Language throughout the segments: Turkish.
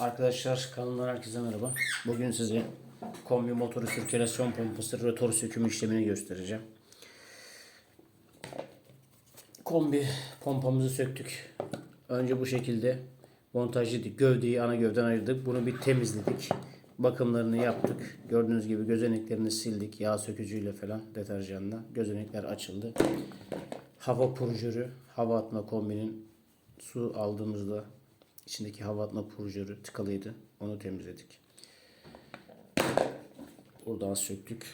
Arkadaşlar kanalımdan herkese merhaba. Bugün size kombi motoru sirkülasyon pompası rotor sökümü işlemini göstereceğim. Kombi pompamızı söktük. Önce bu şekilde montajladık. Gövdeyi ana gövden ayırdık. Bunu bir temizledik. Bakımlarını yaptık. Gördüğünüz gibi gözeneklerini sildik. Yağ sökücüyle falan deterjanla. Gözenekler açıldı. Hava purjörü, hava atma kombinin su aldığımızda içindeki hava atma purjörü tıkalıydı. Onu temizledik. Buradan söktük.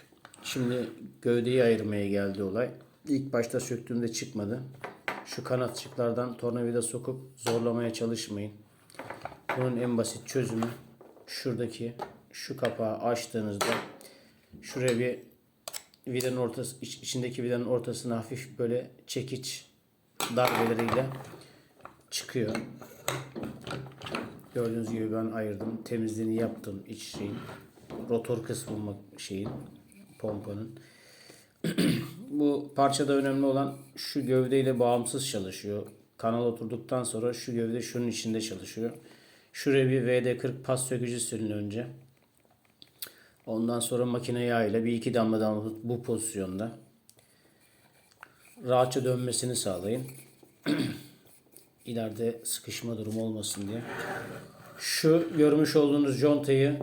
Şimdi gövdeyi ayırmaya geldi olay. İlk başta söktüğümde çıkmadı. Şu kanatçıklardan tornavida sokup zorlamaya çalışmayın. Bunun en basit çözümü şuradaki şu kapağı açtığınızda şuraya bir vidanın ortası iç- içindeki vidanın ortasına hafif böyle çekiç darbeleriyle çıkıyor. Gördüğünüz gibi ben ayırdım. Temizliğini yaptım iç şeyin. Rotor kısmı şeyin pompanın. Bu parçada önemli olan şu gövdeyle bağımsız çalışıyor. Kanal oturduktan sonra şu gövde şunun içinde çalışıyor. Şuraya bir VD40 pas sökücü sürün önce. Ondan sonra makine yağı ile bir iki damla damla bu pozisyonda. Rahatça dönmesini sağlayın. İleride sıkışma durumu olmasın diye. Şu görmüş olduğunuz contayı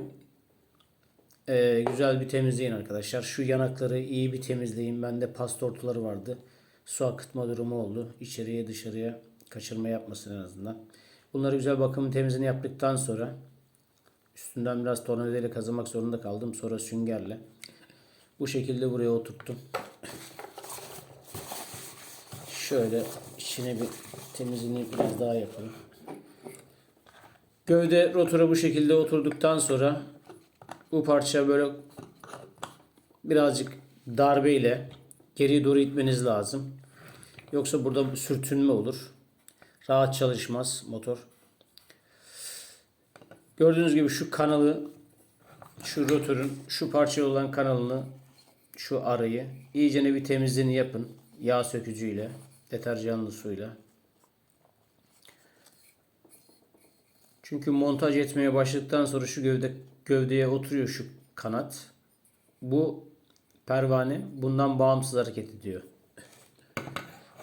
e, güzel bir temizleyin arkadaşlar. Şu yanakları iyi bir temizleyin. Bende pas tortuları vardı. Su akıtma durumu oldu. İçeriye dışarıya kaçırma yapmasın en azından. Bunları güzel bakım temizliğini yaptıktan sonra üstünden biraz tornavidayla kazımak zorunda kaldım. Sonra süngerle. Bu şekilde buraya oturttum. Şöyle içine bir temizliğini biraz daha yapalım. Gövde rotora bu şekilde oturduktan sonra bu parça böyle birazcık darbeyle geriye doğru itmeniz lazım. Yoksa burada sürtünme olur. Rahat çalışmaz motor. Gördüğünüz gibi şu kanalı şu rotorun şu parça olan kanalını şu arayı iyicene bir temizliğini yapın. Yağ sökücüyle, deterjanlı suyla. Çünkü montaj etmeye başladıktan sonra şu gövde gövdeye oturuyor şu kanat. Bu pervane bundan bağımsız hareket ediyor.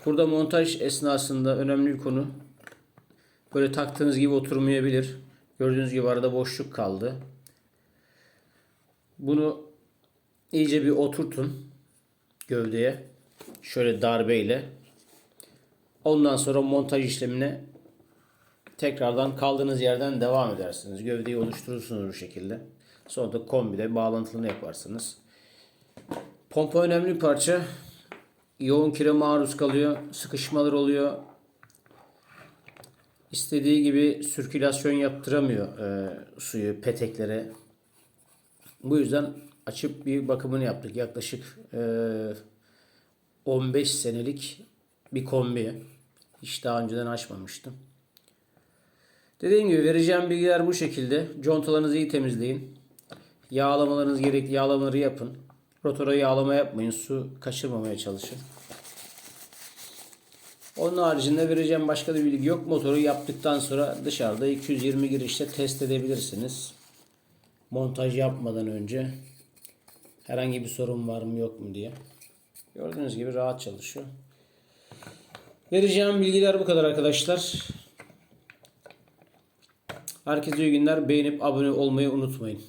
Burada montaj esnasında önemli bir konu. Böyle taktığınız gibi oturmayabilir. Gördüğünüz gibi arada boşluk kaldı. Bunu iyice bir oturtun gövdeye. Şöyle darbeyle. Ondan sonra montaj işlemine tekrardan kaldığınız yerden devam edersiniz. Gövdeyi oluşturursunuz bu şekilde. Sonra da kombide bağlantılını yaparsınız. Pompa önemli bir parça. Yoğun kire maruz kalıyor. Sıkışmalar oluyor. İstediği gibi sirkülasyon yaptıramıyor e, suyu peteklere. Bu yüzden açıp bir bakımını yaptık. Yaklaşık e, 15 senelik bir kombi. Hiç daha önceden açmamıştım. Dediğim gibi vereceğim bilgiler bu şekilde. Contalarınızı iyi temizleyin. Yağlamalarınız gerekli yağlamaları yapın. Rotora yağlama yapmayın. Su kaçırmamaya çalışın. Onun haricinde vereceğim başka bir bilgi yok. Motoru yaptıktan sonra dışarıda 220 girişte test edebilirsiniz. Montaj yapmadan önce herhangi bir sorun var mı yok mu diye. Gördüğünüz gibi rahat çalışıyor. Vereceğim bilgiler bu kadar arkadaşlar. Herkese iyi günler. Beğenip abone olmayı unutmayın.